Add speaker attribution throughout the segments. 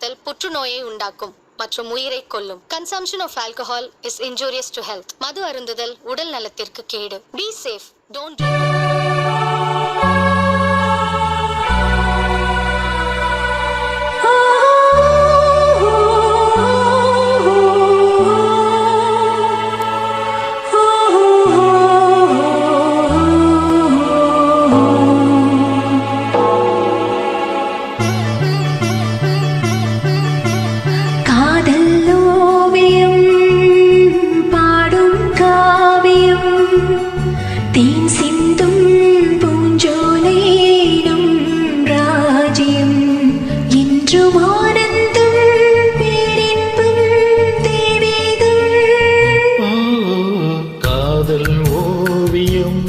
Speaker 1: குடித்தல் புற்றுநோயை உண்டாக்கும் மற்றும் உயிரை கொல்லும். Consumption of alcohol is injurious to health மது அருந்துதல் உடல் நலத்திற்கு கேடு. பி சேஃப் டோன்ட்
Speaker 2: என்றும் ஆனந்தம் பேரின்பம் தேவைகள்
Speaker 3: காதல் ஓவியம்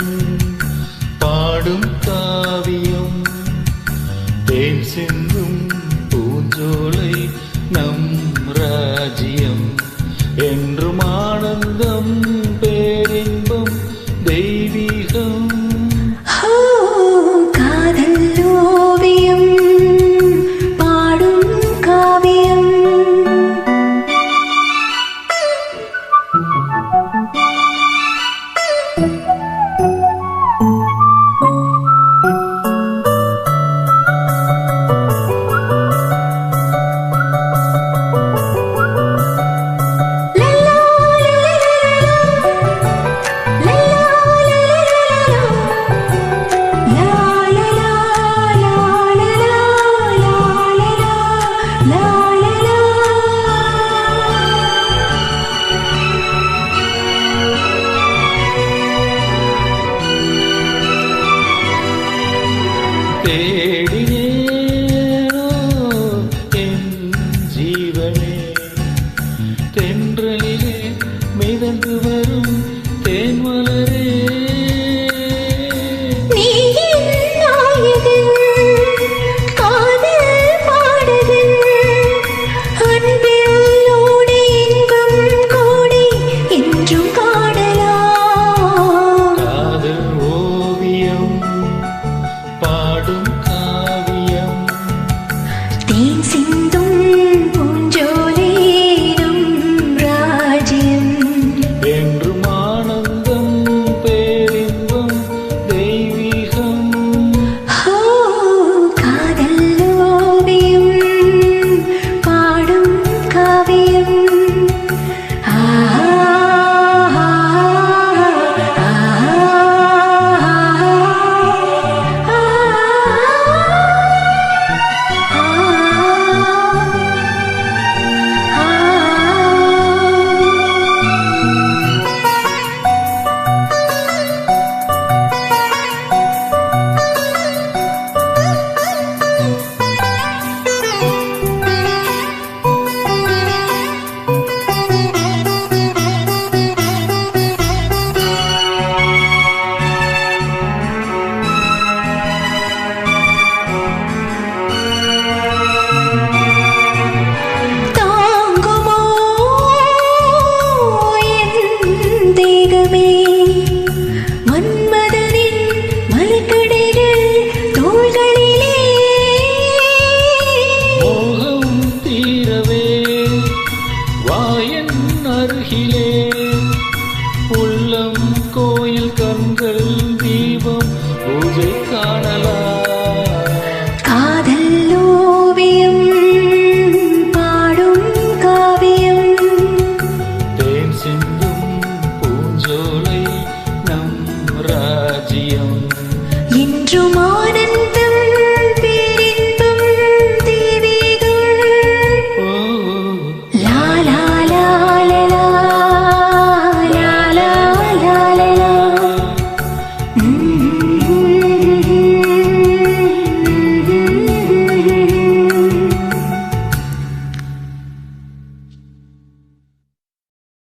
Speaker 3: பாடும் காவியம் பூஞ்சோலை நம்